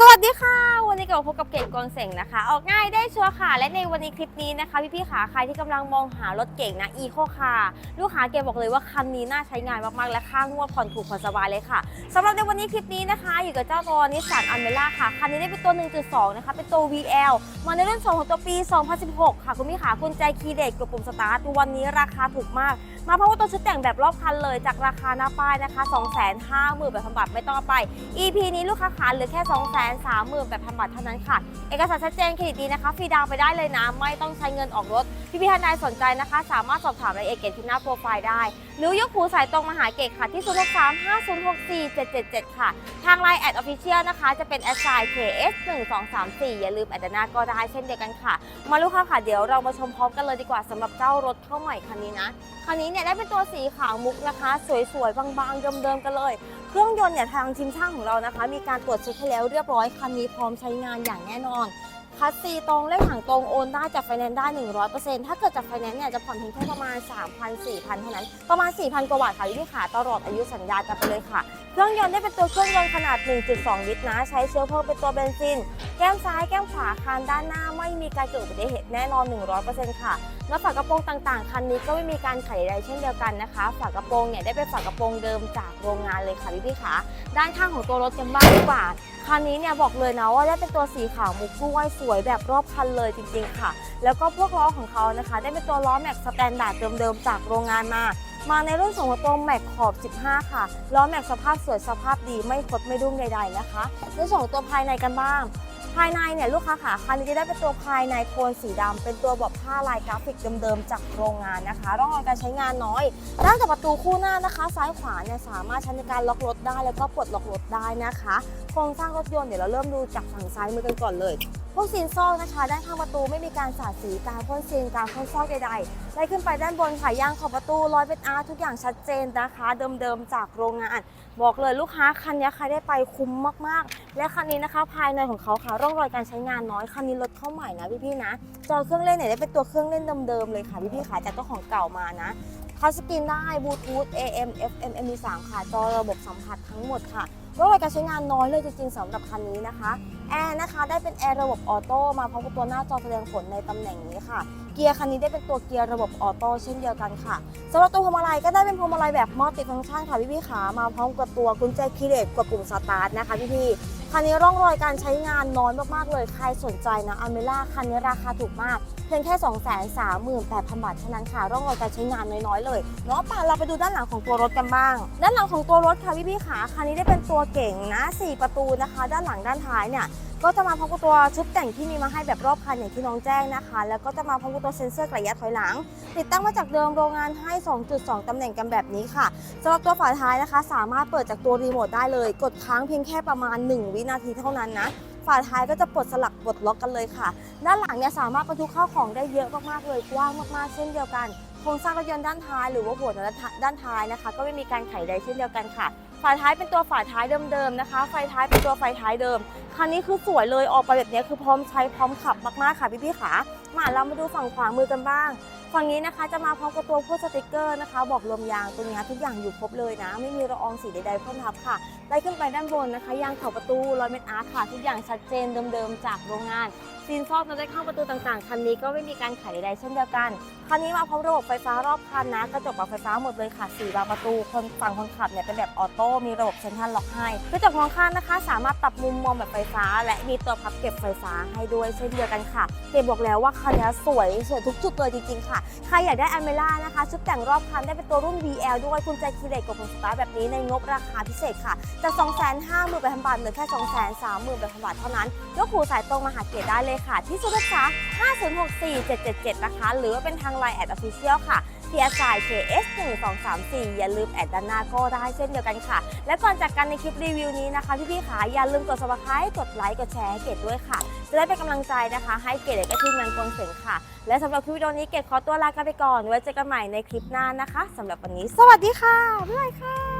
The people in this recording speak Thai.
สวัสดีค่ะ วันนี้กลับมาพบกับเกดกวางเสงนะคะ ออกง่ายได้ชัวร์ค่ะ และในวันนี้คลิปนี้นะคะ พี่ๆขาใครที่กำลังมองหารถเก่งนะอีโคคาลูกค้าเกดบอกเลยว่าคันนี้น่าใช้งานมากๆ และค่างวดผ่อนถูกผ่อนสบายเลยค่ะสำหรับในวันนี้คลิปนี้นะคะ อยู่กับเจ้าตัวนิสสันอันเมล่าค่ะ คันนี้ได้เป็นตัว 1.2 นะคะ เป็นตัว VL มาในรุ่น2ของตัวปี 2016 ค่ะ คุณพี่ขากุญแจคีย์เด็กกับปุ่มสตาร์ทวันนี้ราคาถูกมาก มาเพราะว่าตัวชุดแต่งแบบรอบคันเลยจากราคาหน้าป้ายนะคะ250,000 แบบพันบาทไม่ต้องไป EP นี้ลูกค้าขาเหลือแค่ 230,000 แบบพันบาทเท่านั้นค่ะ เอกสารชัดเจนเครดิตดีนะคะฟรีดาวน์ไปได้เลยนะ ไม่ต้องใช้เงินออกรถ พี่พี่ท่านใดสนใจนะคะ สามารถสอบถามรายละเอียดเกตที่หน้าโปรไฟล์ได้ หรือยกหูสายตรงมาหาเกตค่ะที่ 0 6 3 5 0 6 4 7 7 7 ค่ะ ทางไลน์แอดออฟฟิเชียลนะคะจะเป็น a s i KS 1 2 3 4 อย่าลืมแอดน้าก็ได้เช่นเดียวกันค่ะ มาลูกค้าค่ะเดี๋ยวเรามาชมพร้อมกันเลยดีกว่าสำหรับเจ้ารถเข้าใหม่คันนี้นะคันนี้เนี่ยได้เป็นตัวสีขาวมุกนะคะ สวยๆ บางๆ เดิมๆ กันเลย เครื่องยนต์เนี่ยทางทีมช่างของเรานะคะ มีการตรวจเช็คให้แล้วเรียบร้อย คันนี้พร้อมใช้งานอย่างแน่นอนคัสซีตรงเลขถังตรงโอนได้จากไฟแนนซ์ได้ 100%ถ้าเกิดจากไฟแนนซ์เนี่ยจะผ่อนเพียงแค่ประมาณ 3,000 4,000 เท่านั้น ประมาณ 4,000 กว่าบาทค่ะพี่ขาตลอดอายุสัญญาจะไปเลยค่ะ เครื่องยนต์ได้เป็นตัวเครื่องยนต์ขนาด 1.2 ลิตรนะ ใช้เชื้อเพลิงเป็นตัวเบนซิน แก้มซ้ายแก้มขวาคานด้านหน้าไม่มีการเกิดอุบัติเหตุแน่นอน 100%ค่ะ แล้วฝากระโปรงต่างๆ คันนี้ก็ไม่มีการไขใดเช่นเดียวกันนะคะ ฝากระโปรงเนี่ยได้เป็นฝากระโปรงเดิมจากโรงงานเลยค่ะพี่พี่ๆขาด้านข้างของตัวรถกันบ้างดีกว่าคันนี้เนี่ยบอกเลยนะว่าได้เป็นตัวสีขาวมุกกล้วยสวยแบบรอบคันเลยจริงๆค่ะ แล้วก็พวกล้อของเขานะคะ ได้เป็นตัวล้อแม็กสแตนดาร์ดเดิมๆจากโรงงานมา มาในรุ่นส่งหัวตรงแม็กขอบ 15 ค่ะ ล้อแม็กสภาพสวยสภาพดีไม่คดไม่ดุ้งใด ๆ นะคะในส่วนของตัวภายในกันบ้าง ภายในเนี่ยลูกค้าขาคันนี้จะได้เป็นตัวภายในโทนสีดำเป็นตัวเบอกผ้าลายกราฟิกเดิมๆจากโรงงานนะคะร่องรอยการใช้งานน้อยด้านกับประตูคู่หน้านะคะ ซ้ายขวาเนี่ยสามารถใช้ในการล็อกรถได้แล้วก็ปลดล็อกรถได้นะคะโครงสร้างรถยนต์เดี๋ยวเราเริ่มดูจากฝั่งซ้ายมือกันก่อนเลย วกซีนซอกนะคะ ด้านข้างประตูไม่มีการสาดสีการพ่นซีนการพ่นซอกใดๆไล่ขึ้นไปด้านบนค่ะยางขอบประตูรอยเป็นอาร์ทุกอย่างชัดเจนนะคะ เดิมๆจากโรงงาน บอกเลยลูกค้าคันนี้ใครได้ไปคุ้มมากๆ และคันนี้นะคะ ภายในของเขาค่ะร่องรอยการใช้งานน้อยคันนี้รถเข้าใหม่นะพี่ๆนะ จอเครื่องเล่นเนี่ยได้เป็นตัวเครื่องเล่นเดิมๆเลยค่ะพี่ๆขาจากเจ้าของเก่ามานะทัชสกรีนได้บลูทูธ AM FM MP3 ค่ะ จอระบบสัมผัสทั้งหมดค่ะร่องรอยการใช้งานน้อยเลยจริงๆสำหรับคันนี้นะคะ แอร์นะคะได้เป็นแอร์ระบบออโต้มาพร้อมกับตัวหน้าจอแสดงผลในตำแหน่งนี้ค่ะ เกียร์คันนี้ได้เป็นตัวเกียร์ระบบออโต้เช่นเดียวกันค่ะสำหรับตัวพวงมาลัยก็ได้เป็นพวงมาลัยแบบมัลติฟังก์ชันค่ะพี่พี่ขามาพร้อมกับตัวกุญแจคีย์เลสกับปุ่มสตาร์ทนะคะพี่พี่ คันนี้ร่องรอยการใช้งานน้อยมากๆเลย ใครสนใจนะอเมล่าคันนี้ราคาถูกมาก เพียงแค่ 2 3 8 0 0 0 บาทเท่านั้นค่ะ ร่องรอยการใช้งานน้อยๆเลยเนาะป่ะเราไปดูด้านหลังของตัวรถกันบ้าง ด้านหลังของตัวรถค่ะพี่ๆขาคันนี้ได้เป็นตัวเก่งนะ 4 ประตูนะคะ ด้านหลังด้านท้ายเนี่ย ก็จะมาพร้อมกับตัวชุดแต่งที่มีมาให้แบบรอบคันอย่างที่น้องแจ้งนะคะ แล้วก็จะมาพร้อมกับตัวเซ็นเซอร์ระยะถอยหลัง ติดตั้งมาจากเดิมโรงงานให้ 2.2 ตำแหน่งกันแบบนี้ค่ะสำหรับตัวฝาท้ายนะคะ สามารถเปิดจากตัวรีโมทได้เลย กดค้างเพียงแค่ประมาณ 1 วินาทีเท่านั้นนะฝาท้ายก็จะปลดสลักปลดล็อกกันเลยค่ะ ด้านหลังเนี่ยสามารถบรรทุกข้าวของได้เยอะมากๆเลยกว้างมากๆเช่นเดียวกันโครงสร้างรถยนต์ด้านท้ายหรือว่าหัวด้านท้ายนะคะ ก็ไม่มีการไขใดเช่นเดียวกันค่ะ ฝาท้ายเป็นตัวฝาท้ายเดิมๆนะคะ ไฟท้ายเป็นตัวไฟท้ายเดิม คันนี้คือสวยเลยออกไปแบบนี้คือพร้อมใช้พร้อมขับมากๆค่ะพี่ๆขามาเรามาดูฝั่งขวามือกันบ้าง ฝั่งนี้นะคะจะมาพร้อมกับตัวพวกสติกเกอร์นะคะ บอกลมยางตัวนี้ทุกอย่างอยู่ครบเลยนะ ไม่มีละอองสีใดๆพ่นทับค่ะไล่ขึ้นไปด้านบนนะคะยางเข่าประตูรอยเม็ดอาร์คค่ะ ทุกอย่างชัดเจนเดิมๆจากโรงงานซีนซอกในข้างประตูต่างๆ คันนี้ก็ไม่มีการไขใดๆเช่นเดียวกัน คันนี้มาพร้อมระบบไฟฟ้ารอบคันนะ กระจกปรับไฟฟ้าหมดเลยค่ะสี่บานประตู คนฝั่งคนขับเนี่ยเป็นแบบออโต้ มีระบบเซ็นทรัลล็อกให้ กระจกมองข้างนะคะ สามารถปรับมุมมองแบบไฟฟ้า และมีตัวพับเก็บไฟฟ้าให้ด้วยเช่นเดียวกันค่ะ เกดบอกแล้วว่าคันนี้สวยสวยทุกจุดเลยจริงๆค่ะใครอยากได้อเมล่านะคะชุดแต่งรอบคันได้เป็นตัวรุ่น VL ด้วยคุณใจคีเลสกับผมสตาร์แบบนี้ในงบราคาพิเศษค่ะจาก2 5 0 0 0 0 0บาทเหลือแค่ 2 3 0 0 0 0บาทเท่านั้น ยกหูสายตรงมาหาเกดได้เลยค่ะ ที่สุดษา5064 777 นะคะ หรือว่าเป็นทางไลน์แอดออฟฟิเชียลค่ะ PSI KS 1 2 3 4อย่าลืมแอดด้านหน้าก็ได้เช่นเดียวกันค่ะ และก่อนจากกันในคลิปรีวิวนี้นะคะ พี่ๆขาอย่าลืมกด subscribe กดไลค์กดแชร์ให้เกดด้วยค่ะ จะได้เป็นกำลังใจนะคะ ให้เกดและก็ทีมงานกวงเสียงค่ะ และสำหรับคลิปวิดีโอนี้เกดขอตัวลากันไปก่อนไว้เจอกันใหม่ในคลิปหน้านะคะสำหรับวันนี้ สวัสดีค่ะบ๊ายบายค่ะ